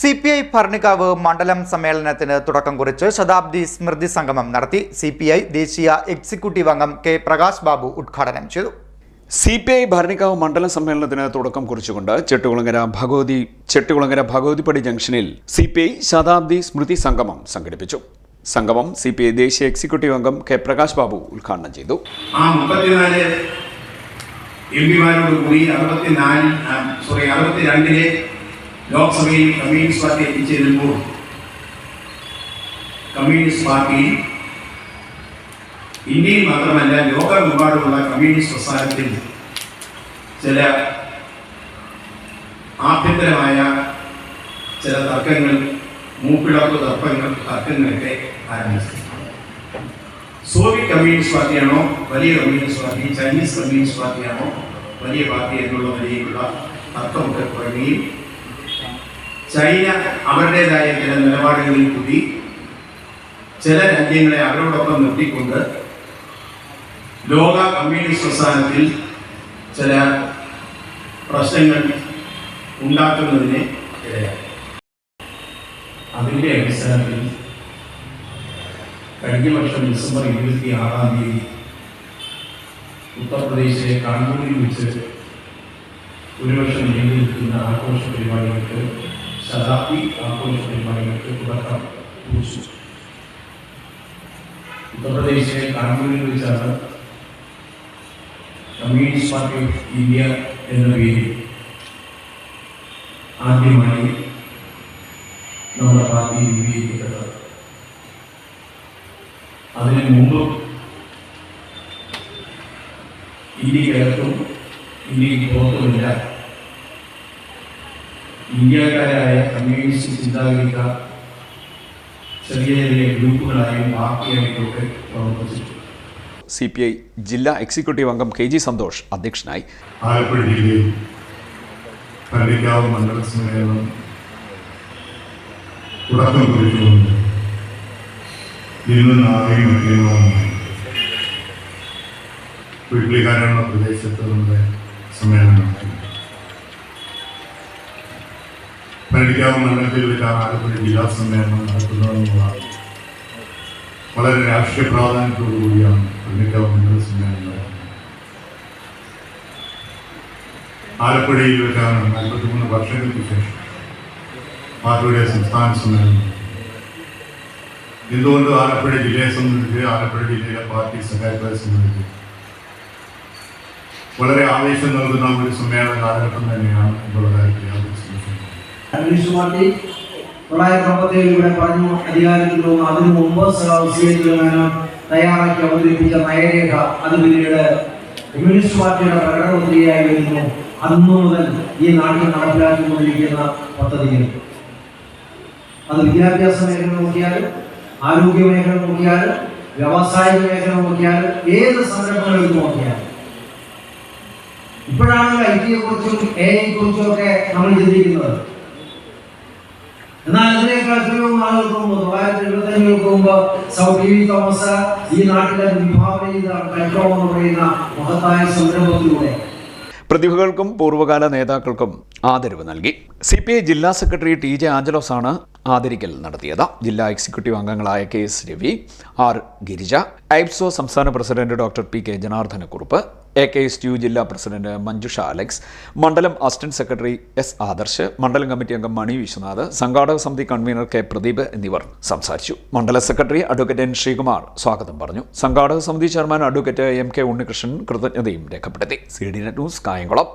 C P I ഭരണികാവ് മണ്ഡലം സമ്മേളനത്തിന് തുടക്കം കുറിച്ച് ശതാബ്ദി സ്മൃതി സംഗമം നടത്തി സി പി ഐ ദേശീയ എക്സിക്യൂട്ടീവ് അംഗം കെ പ്രകാശ് ബാബു ഉദ്ഘാടനം ചെയ്തു. സി പി ഐ ഭരണികാവ് മണ്ഡല സമ്മേളനത്തിന് തുടക്കം കുറിച്ചുകൊണ്ട് ചെട്ടുകുളങ്ങര ഭഗവതി ചെട്ടുകുളങ്ങര ഭഗവതിപ്പടി ജംഗ്ഷനിൽ സി പി ഐ ശതാബ്ദി സ്മൃതി സംഗമം സംഘടിപ്പിച്ചു. സംഗമം സി പി ഐ ദേശീയ എക്സിക്യൂട്ടീവ് അംഗം കെ പ്രകാശ് ബാബു ഉദ്ഘാടനം ചെയ്തു. എം പിമാരോട് കൂടി അറുപത്തിനാല് സോറി അറുപത്തിരണ്ടിലെ ലോക്സഭയിൽ കമ്മ്യൂണിസ്റ്റ് പാർട്ടി എത്തിച്ചേരുമ്പോൾ കമ്മ്യൂണിസ്റ്റ് പാർട്ടി ഇന്ത്യയിൽ മാത്രമല്ല ലോകമെമ്പാടുമുള്ള കമ്മ്യൂണിസ്റ്റ് പ്രസ്ഥാനത്തിൽ ചില ആഭ്യന്തരമായ ചില തർക്കങ്ങൾ മൂപ്പിളപ്പ് തർക്കങ്ങൾ തർക്കങ്ങളൊക്കെ ആരംഭിച്ചു. സോവിയറ്റ് കമ്മ്യൂണിസ്റ്റ് പാർട്ടിയാണോ വലിയ കമ്മ്യൂണിസ്റ്റ് പാർട്ടി ചൈനീസ് കമ്മ്യൂണിസ്റ്റ് പാർട്ടിയാണോ വലിയ പാർട്ടി എന്നുള്ള നിലയിലുള്ള തർക്കമൊക്കെ തുടങ്ങുകയും ചൈന അവരുടേതായ ചില നിലപാടുകളിൽ കൂടി ചില രാജ്യങ്ങളെ അവരോടൊപ്പം നിർത്തിക്കൊണ്ട് ലോക കമ്മ്യൂണിസ്റ്റ് പ്രസ്ഥാനത്തിൽ ചില പ്രശ്നങ്ങൾ ഉണ്ടാക്കുന്നതിന് ഇടയായി അതിന്റെ അടിസ്ഥാനത്തിൽ കഴിഞ്ഞ വർഷം ഡിസംബർ ഇരുപത്തി ആറാം തീയതി ഉത്തർപ്രദേശിലെ കാൺപൂരിൽ വെച്ച് ഒരു വർഷം നീണ്ടു നിൽക്കുന്ന ആഘോഷ പരിപാടികൾക്ക് ശതാബ്ദി ആഘോഷ പരിപാടികൾക്ക് തുടക്കം കുറിച്ചു ഉത്തർപ്രദേശിലെ കാൺപൂരിൽ വെച്ചാണ് കമ്മ്യൂണിസ്റ്റ് പാർട്ടി ഓഫ് ഇന്ത്യ എന്ന പേരിൽ ആദ്യമായി നമ്മുടെ പാർട്ടി രൂപീകരിക്കപ്പെട്ടത് അതിന് മുമ്പ് ഇന്ത്യക്കകത്തും ഇന്ത്യയ്ക്ക് പുറത്തുമില്ല ഇന്ത്യക്കാരായ കമ്മ്യൂണിസ്റ്റ് ചിന്താഗതിക്കാർ ചെറിയ ചെറിയ ഗ്രൂപ്പുകളായും പാർട്ടിയായിട്ടും ഒക്കെ പ്രവർത്തിച്ചിട്ടുണ്ട്. സി പി ഐ ജില്ലാ എക്സിക്യൂട്ടീവ് അംഗം കെ ജി സന്തോഷ് അധ്യക്ഷനായി. ആലപ്പുഴ ജില്ലയിൽ പള്ളിക്കാവ് മണ്ഡല സമ്മേളനം തുടക്കം കുറിച്ചുകൊണ്ട് ഇന്ന് നാളെയും മറ്റന്നാളുമായി വീട്ടിലിക്കാനുള്ള പ്രദേശത്ത് നമ്മുടെ സമ്മേളനം നടത്തി പള്ളിക്കാവ് മണ്ഡലത്തിൽ വെച്ചാണ് ആലപ്പുഴ ജില്ലാ സമ്മേളനം നടക്കുന്നതെന്നുള്ള വളരെ രാഷ്ട്രീയ പ്രാധാന്യത്തോടു കൂടിയാണ് മണ്ഡല സമ്മേളനം ആലപ്പുഴയിൽ വെച്ചാണ് നാൽപ്പത്തിമൂന്ന് വർഷങ്ങൾക്ക് ശേഷം പാർട്ടിയുടെ സംസ്ഥാന സമ്മേളനം. എന്തുകൊണ്ട് ആലപ്പുഴ ജില്ലയെ സംബന്ധിച്ച് ആലപ്പുഴ ജില്ലയിലെ പാർട്ടി സഹായത്തെ സംബന്ധിച്ച്? വളരെ ആവേശം നൽകുന്ന ഒരു സമ്മേളന കാലഘട്ടം തന്നെയാണ് എന്നുള്ള കാര്യത്തിൽ യാതൊരു സംശയമില്ല കമ്മ്യൂണിസ്റ്റ് പാർട്ടി തൊള്ളായിരത്തി അമ്പത്തേഴ് ഇവിടെ പറഞ്ഞു അധികാരത്തിൽ വന്നു അതിനു മുമ്പ് സീരിയൽ തയ്യാറാക്കി അവതരിപ്പിച്ച നയരേഖ അത് പിന്നീട് കമ്മ്യൂണിസ്റ്റ് പാർട്ടിയുടെ പ്രകടനപത്രികയായി വരുന്നു. അന്നു മുതൽ ഈ നാട്ടിൽ നടപ്പിലാക്കിക്കൊണ്ടിരിക്കുന്ന പദ്ധതികൾ. അത് വിദ്യാഭ്യാസ മേഖല നോക്കിയാലും ആരോഗ്യ മേഖല നോക്കിയാലും വ്യവസായിക മേഖല നോക്കിയാലും ഏത് സംരംഭങ്ങളിൽ നോക്കിയാലും. ഇപ്പോഴാണ് ഐ ടിയെ കുറിച്ചും എ ഐ കുറിച്ചും ഒക്കെ നമ്മൾ ചിന്തിക്കുന്നത്. എന്നാൽ അതിനേക്കാൾ എത്രയോ നാളുകൾക്ക് മുമ്പ് തൊള്ളായിരത്തി എഴുപത്തഞ്ചുകൾക്ക് മുമ്പ് സൗ ടി വി തോമസ് ഈ നാട്ടിലെ വിഭാവന ചെയ്ത മെട്രോ എന്ന് പറയുന്ന മഹത്തായ സംരംഭത്തിലൂടെ. പ്രതിഭകൾക്കും പൂർവകാല നേതാക്കൾക്കും ആദരവ് നൽകി. സി പി ഐ ജില്ലാ സെക്രട്ടറി ടി ജെ ആഞ്ചലോസ് ആണ് ആദരിക്കൽ നടത്തിയത്. ജില്ലാ എക്സിക്യൂട്ടീവ് അംഗങ്ങളായ K S Ravi R Girija AIPSO സംസ്ഥാന president doctor P K Janardhanakurup A K S U ജില്ലാ പ്രസിഡന്റ് മഞ്ജുഷ അലക്സ് മണ്ഡലം അസിസ്റ്റന്റ് സെക്രട്ടറി എസ് ആദർശ് മണ്ഡലം കമ്മിറ്റി അംഗം മണി വിശ്വനാഥ് സംഘാടക സമിതി കൺവീനർ കെ പ്രദീപ് എന്നിവർ സംസാരിച്ചു. മണ്ഡല സെക്രട്ടറി അഡ്വക്കേറ്റ് എൻ ശ്രീകുമാർ സ്വാഗതം പറഞ്ഞു. സംഘാടക സമിതി chairman advocate M K Unnikrishnan കൃതജ്ഞതയും രേഖപ്പെടുത്തി. C D net news Kayamkulam.